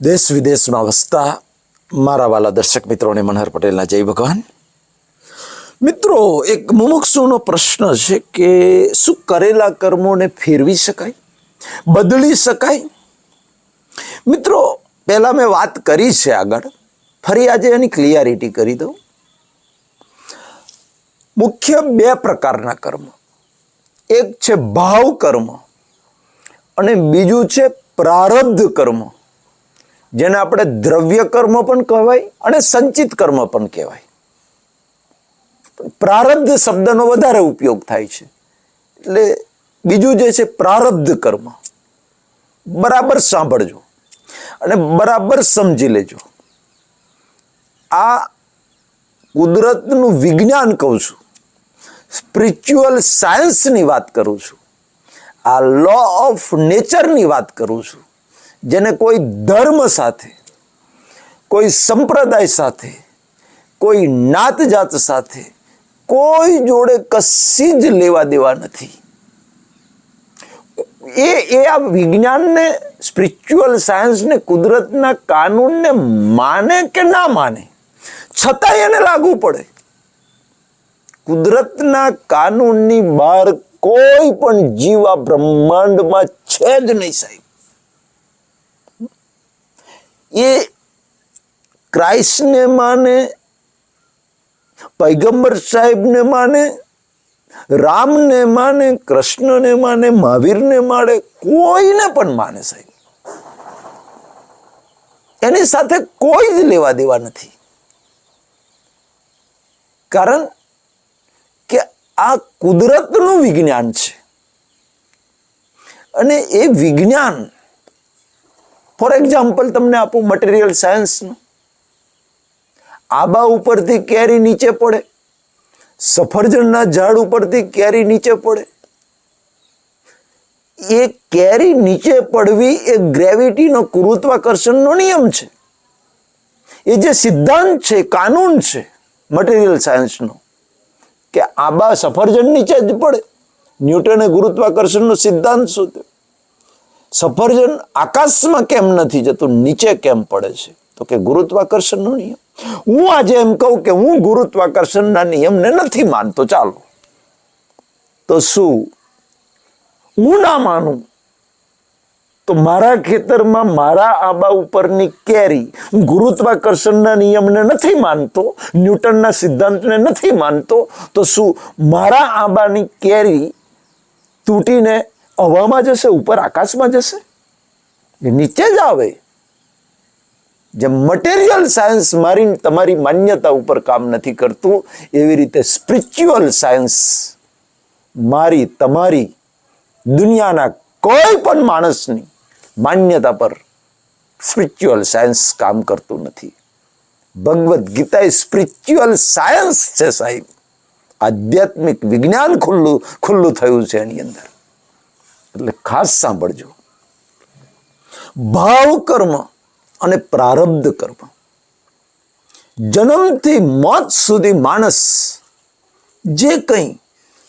દેશ વિદેશમાં વસતા મારા વાલા દર્શક મિત્રોને મનહર પટેલના જય ભગવાન. મિત્રો, એક મુમુક્ષુનો પ્રશ્ન છે કે શું કરેલા કર્મોને ફેરવી શકાય? બદલી શકાય? મિત્રો, પહેલાં મેં વાત કરી છે આગળ. ફરી આજે એની ક્લિયરિટી કરી દઉં. મુખ્ય બે પ્રકારના કર્મ. એક છે ભાવ કર્મ અને બીજું છે પ્રારબ્ધ કર્મ. જેને આપણે દ્રવ્ય કર્મ પણ કહેવાય અને સંચિત કર્મ પણ કહેવાય. પ્રારબ્ધ શબ્દનો વધારે ઉપયોગ થાય છે. એટલે બીજું જે છે પ્રારબ્ધ કર્મ. બરાબર સાંભળજો અને બરાબર સમજી લેજો. આ કુદરતનું વિજ્ઞાન કહું છું. સ્પિરિચ્યુઅલ સાયન્સની વાત કરું છું. આ લો ઓફ નેચરની વાત કરું છું. જેને કોઈ ધર્મ સાથે, કોઈ સંપ્રદાય સાથે, કોઈ નાત જાત સાથે, કોઈ જોડે કશી જ લેવા દેવા નથી. એ એ આ વિજ્ઞાનને સ્પિરિચ્યુઅલ સાયન્સને કુદરતના કાનૂનને માને કે ના માને, છતાંય એને લાગુ પડે. કુદરતના કાનૂનની બહાર કોઈ પણ જીવ આ બ્રહ્માંડમાં છે જ નહીં સાહેબ. એ ક્રાઇસ્ટને માને, પૈગંબર સાહેબને માને, રામને માને, કૃષ્ણને માને, મહાવીરને માને કોઈને પણ માને સાહેબ. એની સાથે કોઈ જ લેવા દેવા નથી. કારણ કે આ કુદરતનું વિજ્ઞાન છે. અને એ વિજ્ઞાન ફોર એક્ઝામ્પલ તમને આપું મટીરિયલ સાયન્સનું આબા ઉપરથી કેરી નીચે પડે. સફરજનના ઝાડ ઉપરથી કેરી નીચે પડે. એ કેરી નીચે પડવી એ ગ્રેવિટીનો ગુરુત્વાકર્ષણનો નિયમ છે. એ જે સિદ્ધાંત છે, કાનૂન છે મટીરિયલ સાયન્સનો કે આબા સફરજન નીચે જ પડે. ન્યૂટને ગુરુત્વાકર્ષણનો સિદ્ધાંત શોધ્યો. સફરજન આકાશમાં કેમ નથી જતું? નીચે કેમ પડે છે? તો કે ગુરુત્વાકર્ષણનો નિયમ. હું આજે એમ કહું કે હું ગુરુત્વાકર્ષણના નિયમને નથી માનતો. ચાલો. તો શું? હું ના માનું. તો મારા ખેતરમાં મારા આબા ઉપરની કેરી ગુરુત્વાકર્ષણના નિયમને નથી માનતો? ન્યૂટનના સિદ્ધાંતને નથી માનતો? તો શું મારા આંબાની કેરી તૂટીને હવામાં જશે, ઉપર આકાશમાં જશે? એ નીચે જ આવે. જે મટીરિયલ સાયન્સ મારી તમારી માન્યતા ઉપર કામ નથી કરતું, એવી રીતે સ્પિરિચ્યુઅલ સાયન્સ મારી, તમારી દુનિયાના કોઈ પણ માણસની માન્યતા પર સ્પિરિચ્યુઅલ સાયન્સ કામ કરતું નથી. ભગવદ્ ગીતા એ સ્પિરિચ્યુઅલ સાયન્સ છે સાહેબ. આધ્યાત્મિક વિજ્ઞાન ખુલ્લું ખુલ્લું થયું છે એની અંદર. એટલે ખાસ સાંભળજો. ભાવ કર્મ અને પ્રારબ્ધ કર્મ. જન્મથી મોત સુધી માણસ જે કંઈ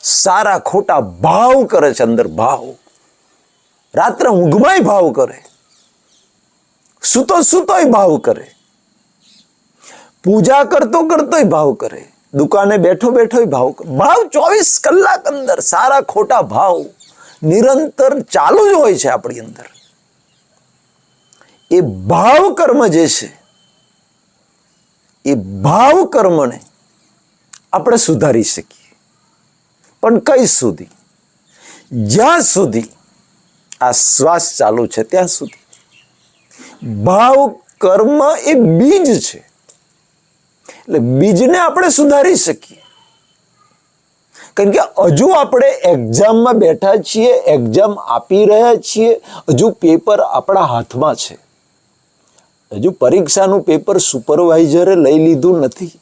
સારા ખોટા ભાવ કરે છે અંદર ભાવ, રાત્રે ઊંઘમાંય ભાવ કરે, સૂતો સૂતોય ભાવ કરે, પૂજા કરતો કરતોય ભાવ કરે, દુકાને બેઠો બેઠોય ભાવ કરે. ભાવ ચોવીસ કલાક અંદર સારા ખોટા ભાવ નિરંતર ચાલુ જ હોય છે આપણી અંદર. એ ભાવ કર્મ જે છે, એ ભાવ કર્મને આપણે સુધારી શકીએ. પણ કઈ સુધી? જ્યાં સુધી આ શ્વાસ ચાલુ છે ત્યાં સુધી. ભાવ કર્મ એ બીજ છે. એટલે બીજને આપણે સુધારી શકીએ. કારણ કે હજુ આપણે એક્ઝામમાં બેઠા છીએ એક્ઝામ આપી રહ્યા છીએ, હજુ પેપર આપણા હાથમાં છે. હજુ પરીક્ષાનું પેપર સુપરવાઇઝરે લઈ લીધું નથી.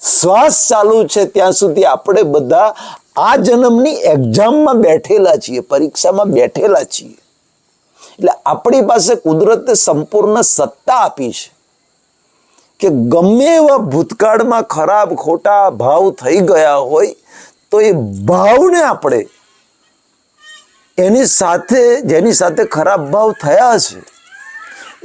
શ્વાસ ચાલુ છે ત્યાં સુધી આપણે બધા આ જન્મની એક્ઝામમાં બેઠેલા છીએ, પરીક્ષામાં બેઠેલા છીએ. એટલે આપણી પાસે કુદરતે સંપૂર્ણ સત્તા આપી છે. કે ગમે એવા ભૂતકાળમાં ખરાબ ખોટા ભાવ થઈ ગયા હોય, તો એ ભાવને આપણે એની સાથે, જેની સાથે ખરાબ ભાવ થયા છે,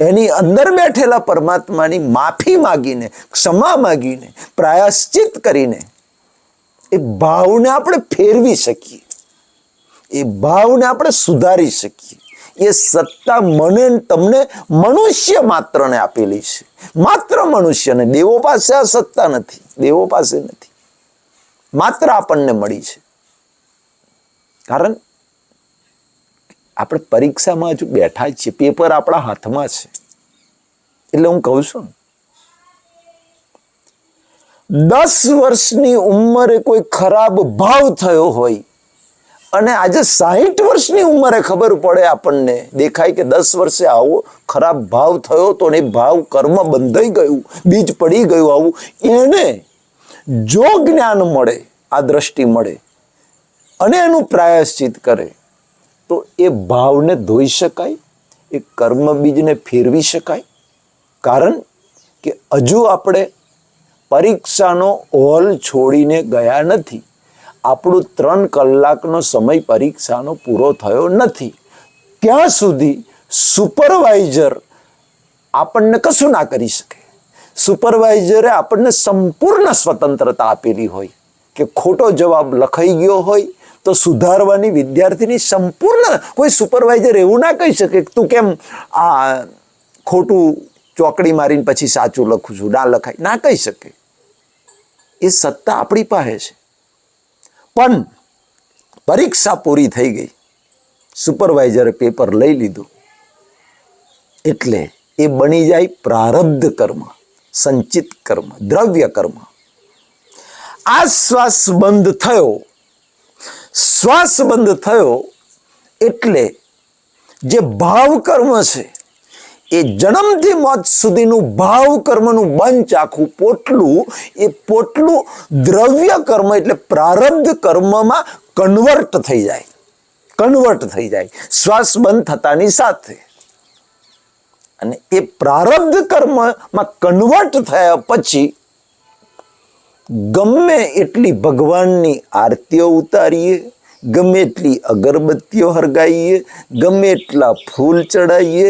એની અંદર બેઠેલા પરમાત્માની માફી માગીને, ક્ષમા માગીને, પ્રાયશ્ચિત કરીને એ ભાવને આપણે ફેરવી શકીએ. એ ભાવને આપણે સુધારી શકીએ. એ સત્તા મને તમને મનુષ્ય માત્રને આપેલી છે. માત્ર મનુષ્યને દેવો પાસે આ સત્તા નથી. દેવો પાસે નથી. માત્ર આપણને મળી છે. કારણ આપણે પરીક્ષામાં હજુ બેઠા છીએ. પેપર આપણા હાથમાં છે. એટલે હું કહું છું દસ વર્ષની ઉંમરે કોઈ ખરાબ ભાવ થયો હોય અને આજે સાહીઠ વર્ષની ઉંમરે ખબર પડે આપણને. દેખાય કે દસ વર્ષે આવો ખરાબ ભાવ થયો તો ને ભાવ કર્મ બંધાઈ ગયું, બીજ પડી ગયું આવું. એને જો જ્ઞાન મળે, આ દ્રષ્ટિ મળે અને એનું પ્રાયશ્ચિત કરે, તો એ ભાવને ધોઈ શકાય, એ કર્મ બીજને ફેરવી શકાય. કારણ કે હજુ આપણે પરીક્ષાનો હોલ છોડીને ગયા નથી. આપણું ત્રણ કલાકનો સમય પરીક્ષાનો પૂરો થયો નથી. ત્યાં સુધી સુપરવાઇઝર આપણને કશું ના કરી શકે. સુપરવાઇઝરે આપણને સંપૂર્ણ સ્વતંત્રતા આપેલી હોય કે ખોટો જવાબ લખાઈ ગયો હોય તો સુધારવાની વિદ્યાર્થીની સંપૂર્ણ કોઈ સુપરવાઇઝર એવું ના કહી શકે તું કેમ આ ખોટું ચોકડી મારીને પછી સાચું લખું છું, ના લખાય, ના કહી શકે. એ સત્તા આપણી પાસે છે. પણ પરીક્ષા પૂરી થઈ ગઈ. સુપરવાઇઝરે પેપર લઈ લીધું. એટલે એ બની જાય પ્રારબ્ધ કર્મ, સંચિત કર્મ, દ્રવ્ય કર્મ. આ શ્વાસ બંધ થયો. શ્વાસ બંધ થયો એટલે જે ભાવ કર્મ છે એ જન્મથી મોત સુધીનું ભાવ કર્મનું બંચ આખું પોટલું, એ પોટલું દ્રવ્ય કર્મ એટલે પ્રારબ્ધ કર્મમાં કન્વર્ટ થઈ જાય. કન્વર્ટ થઈ જાય. શ્વાસ બંધ થતાની સાથે. અને એ પ્રારબ્ધ કર્મમાં કન્વર્ટ થયા પછી ગમે એટલી ભગવાનની આરતીઓ ઉતારીએ ગમે એટલી અગરબત્તીઓ હરગાઈએ, ગમે એટલા ફૂલ ચડાવીએ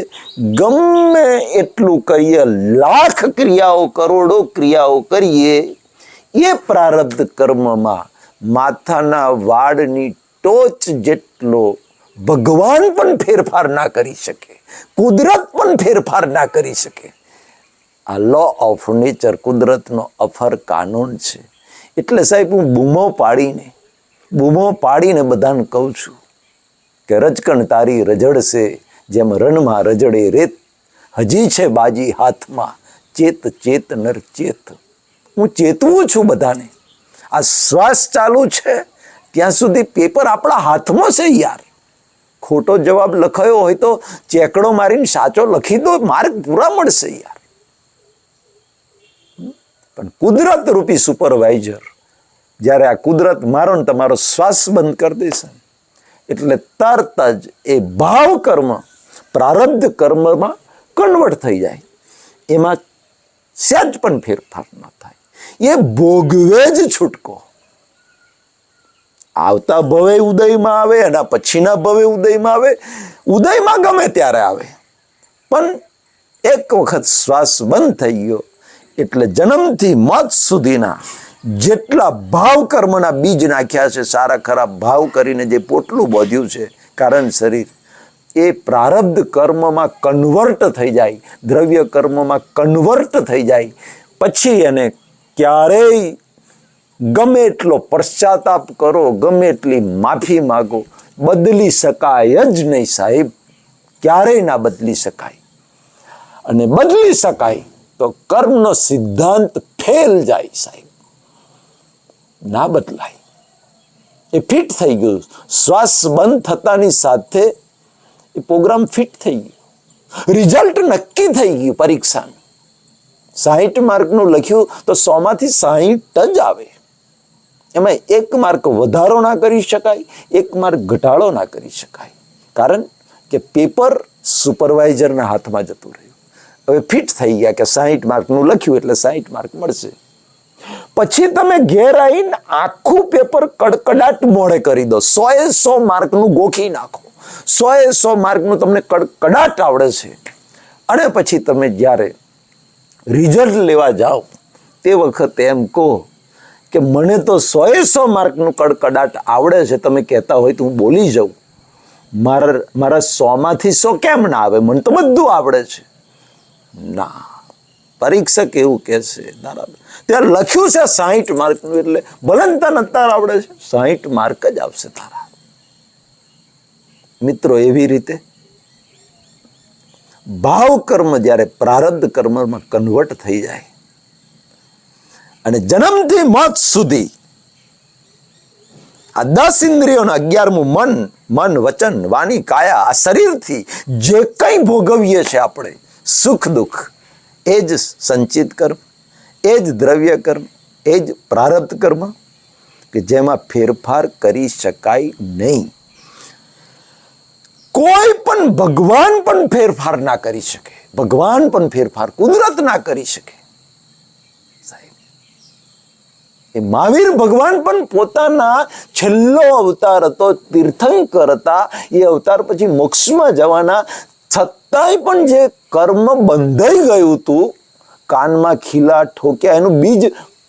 ગમે એટલું કરીએ લાખ ક્રિયાઓ કરોડો ક્રિયાઓ કરીએ, એ પ્રારબ્ધ કર્મમાં માથાના વાળની ટોચ જેટલો ભગવાન પણ ફેરફાર ના કરી શકે, કુદરત પણ ફેરફાર ના કરી શકે. આ લો ઓફ નેચર કુદરતનો અફર કાનૂન છે. એટલે સાહેબ હું બૂમો પાડીને બૂમો પાડીને બધાને કહું છું કે રજકણ તારી રજડશે જેમ રણમાં રજડે રેત. હજી છે બાજી હાથમાં, ચેત ચેત નર ચેત. હું ચેતવું છું બધાને. આ શ્વાસ ચાલુ છે, ત્યાં સુધી પેપર આપણા હાથમાં છે યાર. ખોટો જવાબ લખાયો હોય તો ચેકડો મારીને સાચો લખી દો, માર્ગ પૂરા મળશે યાર. પણ કુદરત રૂપી સુપરવાઇઝર જ્યારે આ કુદરત મારો ને તમારો શ્વાસ બંધ કરી દેશે એટલે તરત જ એ ભાવ કર્મ, પ્રારબ્ધ કર્મમાં કન્વર્ટ થઈ જાય. એમાં સહેજ પણ ફેરફાર ન થાય. એ ભોગવે જ છૂટકો. આવતા ભવે ઉદયમાં આવે, એના પછીના ભવે ઉદયમાં આવે. ઉદયમાં ગમે ત્યારે આવે. પણ એક વખત શ્વાસ બંધ થઈ ગયો, એટલે જન્મથી મોત સુધીના જેટલા ભાવ કર્મના બીજ નાખ્યા છે, સારા ખરાબ ભાવ કરીને જે પોટલું બોધ્યું છે, કારણ શરીર, એ પ્રારબ્ધ કર્મમાં કન્વર્ટ થઈ જાય, દ્રવ્ય કર્મમાં કન્વર્ટ થઈ જાય. પછી એને ક્યારેય ગમે એટલો પશ્ચાતાપ કરો, ગમે એટલી માફી માગો, બદલી શકાય જ નહીં સાહેબ, ક્યારેય ના બદલી શકાય. અને બદલી શકાય તો કર્મનો સિદ્ધાંત ફેલ જાય સાહેબ. ના બદલાય. એ ફિટ થઈ ગયું. શ્વાસ બંધ થતાની સાથે એ પ્રોગ્રામ ફિટ થઈ ગયો. રિઝલ્ટ નક્કી થઈ ગયું પરીક્ષાનું. સાહીઠ માર્કનું લખ્યું તો સોમાંથી સાહીઠ જ આવે. એમાં એક માર્ક વધારો ના કરી શકાય, એક માર્ક ઘટાડો ના કરી શકાય. કારણ કે પેપર સુપરવાઇઝરના હાથમાં જતું રહ્યું. હવે ફિટ થઈ ગયા કે સાહીઠ માર્કનું લખ્યું એટલે સાહીઠ માર્ક મળશે. પછી તમે ઘેર આવીને આખું પેપર કડકડાટ મોડે કરી દો. સો એ સો માર્કનું ગોખી નાખો. સો એ સો માર્કનું તમને કડકડાટ આવડે છે. અને પછી તમે જ્યારે રિઝલ્ટ લેવા જાઓ, તે વખતે એમ કહો કે મને તો સોએ સો માર્કનું કડકડાટ આવડે છે. તમે કહેતા હોય તો હું બોલી જાઉં. મારા મારા સોમાંથી સો કેમ ના આવે? મને તો બધું આવડે છે. ના. પરીક્ષક એવું કહેશે બરાબર ત્યારે લખ્યું છે સાહીઠ માર્કનું, એટલે ભલનતા નતાર આવડે છે. સાહીઠ માર્ક જ આવશે તારા. મિત્રો, એવી રીતે ભાવ કર્મ જ્યારે પ્રારબ્ધ કર્મમાં કન્વર્ટ થઈ જાય, અને જન્મથી મોત સુધી આ દસ ઇન્દ્રિયોના અગિયારમું મન મન, વચન, વાણી, કાયા, આ શરીરથી જે કંઈ ભોગવીએ છીએ આપણે, સુખ દુઃખ એ જ સંચિત કર્મ, એ જ દ્રવ્ય કર્મ, એ જ પ્રારબ્ધ કર્મ કે જેમાં ફેરફાર કરી શકાય નહીં. કોઈ પણ ભગવાન પણ ફેરફાર ના કરી શકે, ભગવાન પણ ફેરફાર કુદરત ના કરી શકે. એ મહાવીર ભગવાન પણ પોતાના છેલ્લો અવતાર હતો, તીર્થંકર હતા, એ અવતાર પછી મોક્ષમાં જવાના છતાંય પણ જે કર્મ બંધાઈ ગયું હતું કાનમાં ખીલા ઠોક્યા, એનું બીજ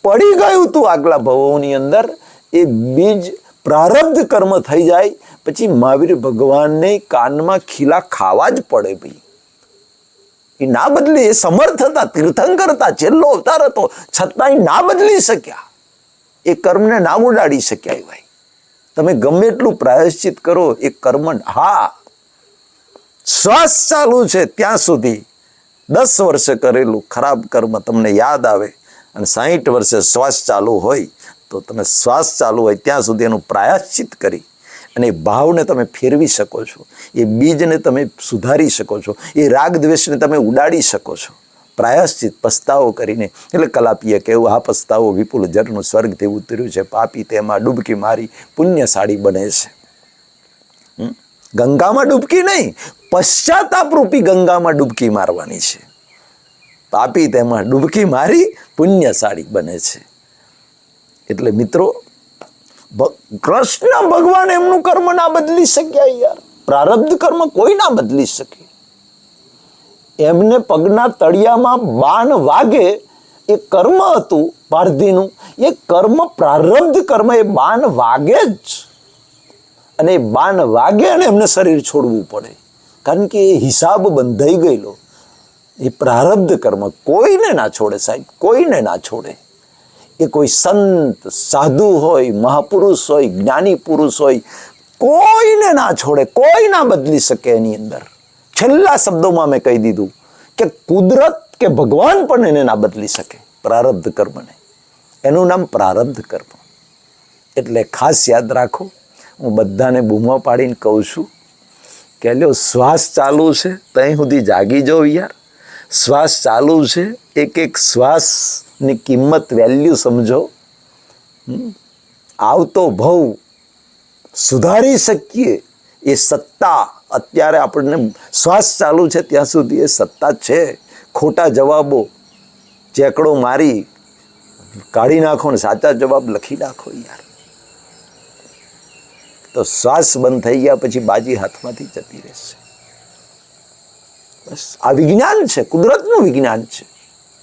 પડી ગયું હતું આગલા ભવોની અંદર, એ બીજ પ્રારબ્ધ કર્મ થઈ જાય, પછી મહાવીર ભગવાનને કાનમાં ખીલા ખાવા જ પડે ભાઈ. એ ના બદલી, એ સમર્થ હતા, તીર્થંકર હતા, છેલ્લો અવતાર હતો, છતાંય ના બદલી શક્યા. એ કર્મને ના ઉડાડી શક્યા ભાઈ. તમે ગમે એટલું પ્રાયશ્ચિત કરો, એ કર્મ, હા શ્વાસ ચાલુ છે ત્યાં સુધી દસ વર્ષે કરેલું ખરાબ કર્મ તમને યાદ આવે અને સાહીઠ વર્ષે શ્વાસ ચાલુ હોય તો તમે શ્વાસ ચાલુ હોય ત્યાં સુધી એનું પ્રાયશ્ચિત કરી અને એ ભાવને તમે ફેરવી શકો છો. એ બીજને તમે સુધારી શકો છો. એ રાગ દ્વેષને તમે ઉડાડી શકો છો. પ્રાયશ્ચિત પસ્તાવો કરીને, એટલે કલાપીએ કહેવું આ પસ્તાવો વિપુલ જળનું સ્વર્ગથી ઉતર્યું છે. પાપી તેમાં ડૂબકી મારી પુણ્યશાળી બને છે? ગંગામાં ડૂબકી નહીં પશ્ચાતાપ રૂપી ગંગામાં ડૂબકી મારવાની છે. પાપી તેમાં ડૂબકી મારી પુણ્યશાળી બને છે. એટલે મિત્રો કૃષ્ણ ભગવાન એમનું કર્મ ના બદલી શક્યા યાર. પ્રારબ્ધ કર્મ કોઈ ના બદલી શકે. એમને પગના તળિયામાં બાણ વાગે એ કર્મ હતું પારધીનું. એ કર્મ પ્રારબ્ધ કર્મ એ બાણ વાગે જ. અને એ બાણ વાગે અને એમને શરીર છોડવું પડે. કારણ કે એ હિસાબ બંધાઈ ગયેલો. એ પ્રારબ્ધ કર્મ કોઈને ના છોડે સાહેબ, કોઈને ના છોડે. એ કોઈ સંત, સાધુ હોય, મહાપુરુષ હોય, જ્ઞાની પુરુષ હોય, કોઈને ના છોડે, કોઈ ના બદલી શકે એની અંદર. છેલ્લા શબ્દોમાં મેં કહી દીધું કે કુદરત કે ભગવાન પણ એને ના બદલી શકે પ્રારબ્ધ કર્મને. એનું નામ પ્રારબ્ધ કર્મ. એટલે ખાસ યાદ રાખો, હું બધાને બૂમો પાડીને કહું છું કે લ્યો, શ્વાસ ચાલુ છે ત્યાં સુધી જાગી જાઓ યાર. શ્વાસ ચાલુ છે, એક એક શ્વાસની કિંમત વેલ્યુ સમજો. આવતો ભવ સુધારી શકીએ, એ સત્તા અત્યારે આપણને શ્વાસ ચાલુ છે, ત્યાં સુધી એ સત્તા છે. ખોટા જવાબો, ચેકડો મારી, કાઢી નાખો ને સાચા જવાબ લખી નાખો યાર. તો શ્વાસ બંધ થઈ ગયા પછી બાજી હાથમાંથી જતી રહેશે. બસ, આ વિજ્ઞાન છે, કુદરતનું વિજ્ઞાન છે.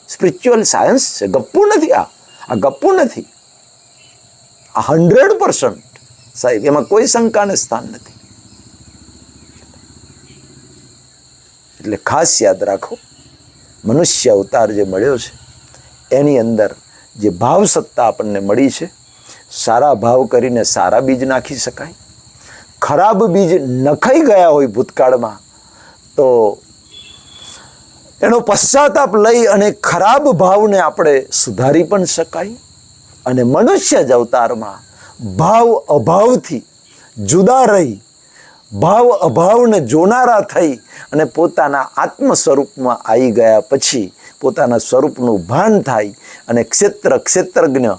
સ્પિરિચ્યુઅલ સાયન્સ છે, ગપ્પુ નથી આ. આ ગપ્પુ નથી. આ હંડ્રેડ પર્સન્ટ સાહેબ, એમાં કોઈ શંકાને સ્થાન નથી. એટલે ખાસ યાદ રાખો, મનુષ્ય અવતાર જે મળ્યો છે, એની અંદર જે ભાવ સત્તા આપણને મળી છે સારા ભાવ કરીને સારા બીજ નાખી શકાય. ખરાબ બીજ નખાઈ ગયા હોય ભૂતકાળમાં, તો એનો પશ્ચાતાપ લઈ અને ખરાબ ભાવને આપણે સુધારી પણ શકાય અને મનુષ્ય જ અવતારમાં ભાવ અભાવથી જુદા રહી, ભાવ અભાવને જોનારા થઈ અને પોતાના આત્મ સ્વરૂપમાં આવી ગયા પછી પોતાના સ્વરૂપનું ભાન થાય અને ક્ષેત્ર ક્ષેત્રજ્ઞ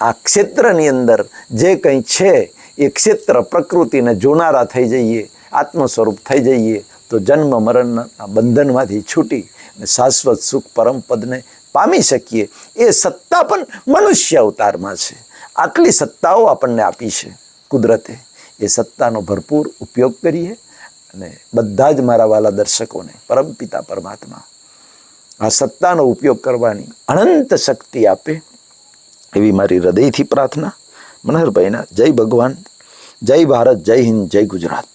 આ ક્ષેત્રની અંદર જે કંઈ છે, એ ક્ષેત્ર પ્રકૃતિને જોનારા થઈ જઈએ આત્મ સ્વરૂપ થઈ જઈએ, તો જન્મ મરણના બંધનમાંથી છૂટી અને શાશ્વત સુખ પરમ પદને પામી શકીએ. એ સત્તા પણ મનુષ્ય અવતારમાં છે. આટલી સત્તાઓ આપણને આપી છે કુદરતે. એ સત્તાનો ભરપૂર ઉપયોગ કરીએ અને બધા જ મારા વાલા દર્શકોને પરમપિતા પરમાત્મા, આ સત્તાનો ઉપયોગ કરવાની અનંત શક્તિ આપે. એવી મારી હૃદયથી પ્રાર્થના. મનહરભાઈના જય ભગવાન જય ભારત જય હિન્દ જય ગુજરાત.